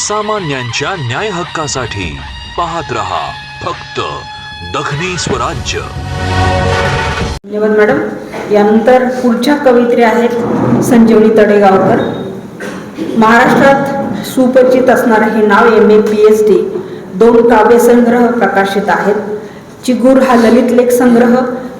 सामान्यांच्या न्याय हक्कासाठी पाहत रहा फक्त दखनी स्वराज्य धन्यवाद मॅडम. यानंतर पुढच्या कवित्री आहेत संजीवनी तडेगावकर. महाराष्ट्रात सुपरिचित असणारे हे नाव M A P H D दोन काव्यसंग्रह प्रकाशित आहेत. चिगूर हा ललित लेख संग्रह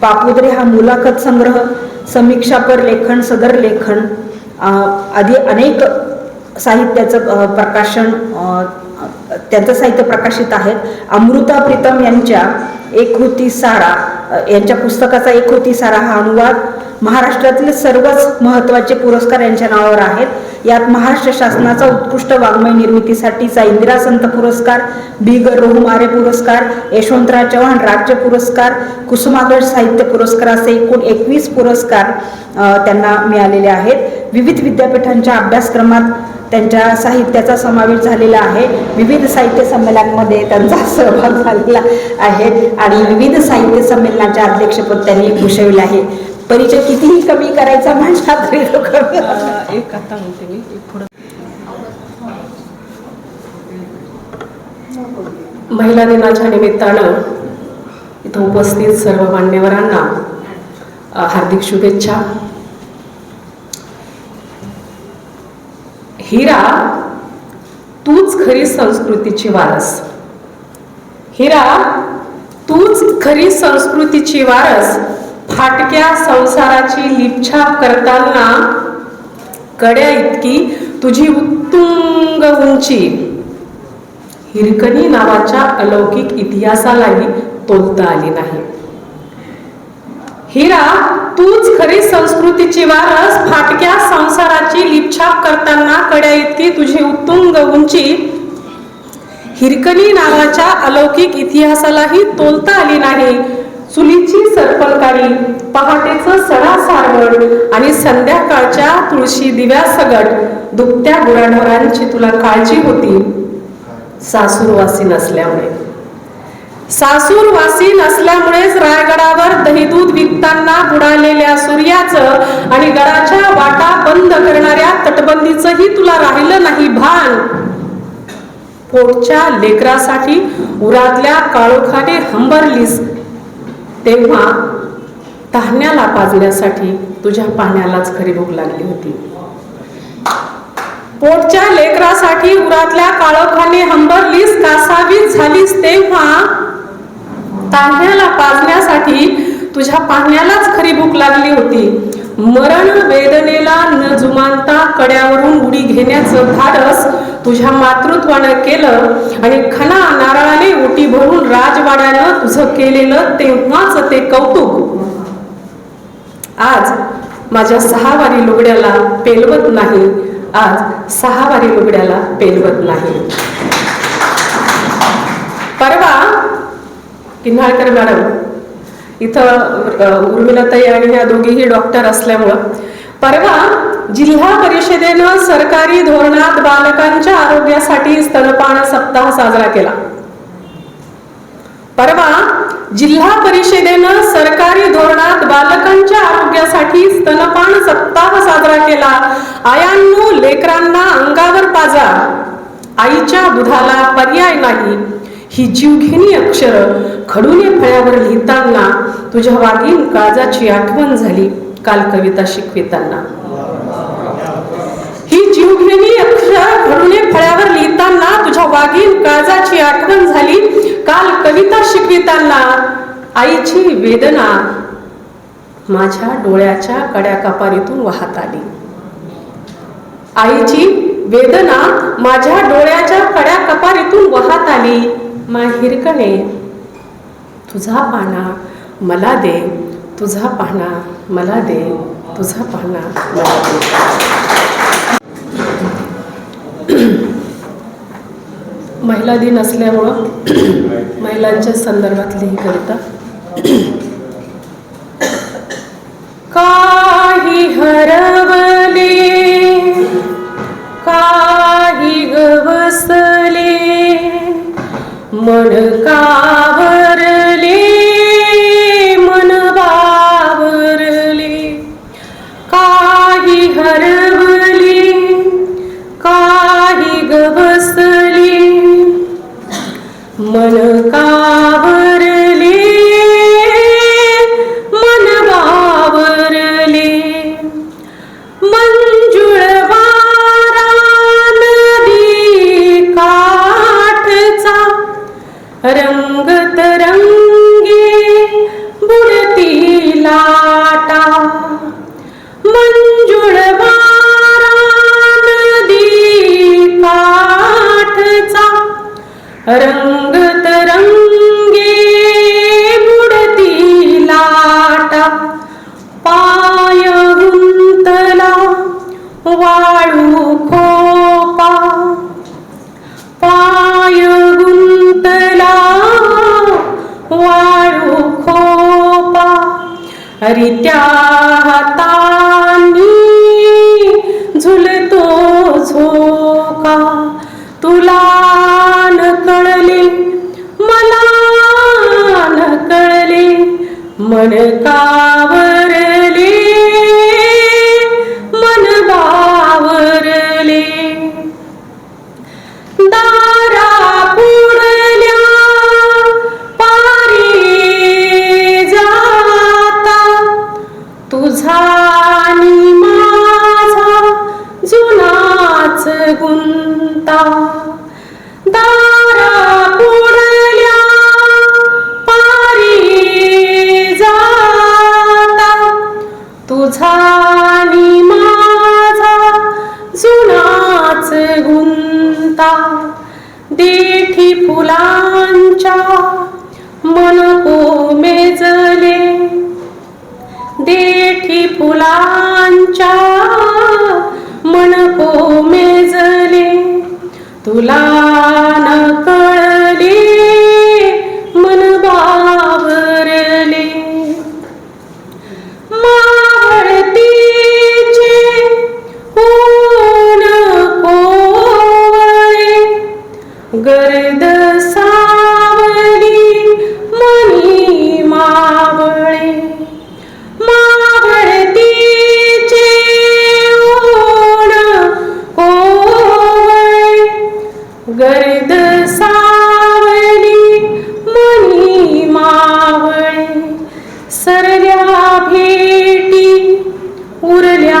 पापुद्रे हा मुलाखत संग्रह समीक्षापर लेखन सदर लेखन आदी अनेक साहित्याचं प्रकाशन त्यांचं साहित्य प्रकाशित आहेत. अमृता प्रीतम यांच्या एक कृती सारा यांच्या पुस्तकाचा एक कृती सारा हा अनुवाद महाराष्ट्रातील सर्वच महत्त्वाचे पुरस्कार यांच्या नावावर आहेत. यात महाराष्ट्र शासनाचा उत्कृष्ट वाङ्मय निर्मितीसाठीचा इंदिरा संत पुरस्कार बी ग रोहुमारे पुरस्कार यशवंतराव चव्हाण राज्य पुरस्कार कुसुमाग्रज साहित्य पुरस्कार असे एकूण एकवीस पुरस्कार त्यांना मिळालेले आहेत. विविध विद्यापीठांच्या अभ्यासक्रमात त्यांच्या साहित्याचा समावेश झालेला आहे. विविध साहित्य संमेलनामध्ये त्यांचा सहभाग झालेला आहे आणि विविध साहित्य संमेलनाचे अध्यक्षपद त्यांनी भूषविले आहे. परिचय कितीही कमी करायचा म्हणला तरी एक आता म्हणते मी एक पुढं. महिला दिनाच्या निमित्तानं इथं उपस्थित सर्व मान्यवरांना हार्दिक शुभेच्छा. खरी संस्कृतीची वारस. हिरा तूच खरी संस्कृतीची वारस. फाटक्या संसाराची लिपछाप करताना कड्या इतकी तुझी उत्तुंग उंची. हिरकणी नावाच्या अलौकिक इतिहासालाही तोलता आली नाही. हिरा तूच खरी संस्कृतीची वारस. फाटक्या संसाराची लिपछाप करताना कड्या इतकी तुझी उत्तुंग उंची. हिरकणी नावाच्या अलौकिक इतिहासालाही तोलता आली नाही. चुलीची सरपणकारी पहाटेचं सडा सारवण आणि संध्याकाळच्या तुळशी दिव्या सगट दुभत्या गुराढोरांची तुला काळजी होती. सासूरवासी नसल्यामुळे. सासूरवासी नसल्यामुळेच रायगडावर दहीदूध विकताना बुडालेल्या सूर्याचं आणि गडाच्या वाटा बंद करणाऱ्या तटबंदीचंही तुला राहिलं नाही भान. पोटच्या लेकरासाठी उरातल्या काळोखाने हंबरलीस तेव्हा धान्याला पाजण्यासाठी तुझ्या पाण्यालाच खरी भूक लागली होती. पोटच्या लेकरासाठी उरातल्या काळोखाने हंबरलीस कासावीस झालीस तेव्हा तांह्याला पाजण्यासाठी तुझ्या पाण्यालाच खरी भूक लागली होती. मरण वेदनेला न जुमानता कड्यावरून उडी घेण्याचं धाडस तुझ्या मातृत्वानं केलं आणि खना नारळाने ओटी भरून राजवाड्यानं तुझं केलेलं तेव्हाच ते कौतुक. आज माझ्या सहावारी लुगड्याला पेलवत नाही. आज सहावारी लुगड्याला पेलवत नाही. परवा किन्हाळकर मॅडम इथं उर्मिलाताई आणि ह्या दोघीही डॉक्टर असल्यामुळं. परवा जिल्हा परिषदेनं सरकारी धोरणात बालकांच्या आरोग्यासाठी स्तनपान सप्ताह साजरा केला. परवा जिल्हा परिषदेनं सरकारी धोरणात बालकांच्या आरोग्यासाठी स्तनपान सप्ताह साजरा केला. आयांनू लेकरांना अंगावर पाजा. आईच्या दुधाला पर्याय नाही. ही जीवघेणी अक्षर खडूने फळ्यावर लिहिताना तुझ्या वागीन काळजाची आठवण झाली काल कविता शिकविताना. ही जीवघेणी अक्षर खडूने फळ्यावर लिहिताना तुझ्या वागीन काळजाची आठवण झाली काल कविता शिकविताना. आईची वेदना माझ्या डोळ्याच्या कड्या कपारीतून वाहत आली. आईची वेदना माझ्या डोळ्याच्या कड्या कपारीतून वाहत आली. माहिरकणे तुझा पाना मला दे तुझा पाना मला दे तुझा पाना मला दे. महिला दिन असल्यामुळं महिलांच्या संदर्भातली ही कविता. काही हरवले का मन हरित्या फुलांच्या मन कोमेजले तुला सरल्या भेटी उरल्या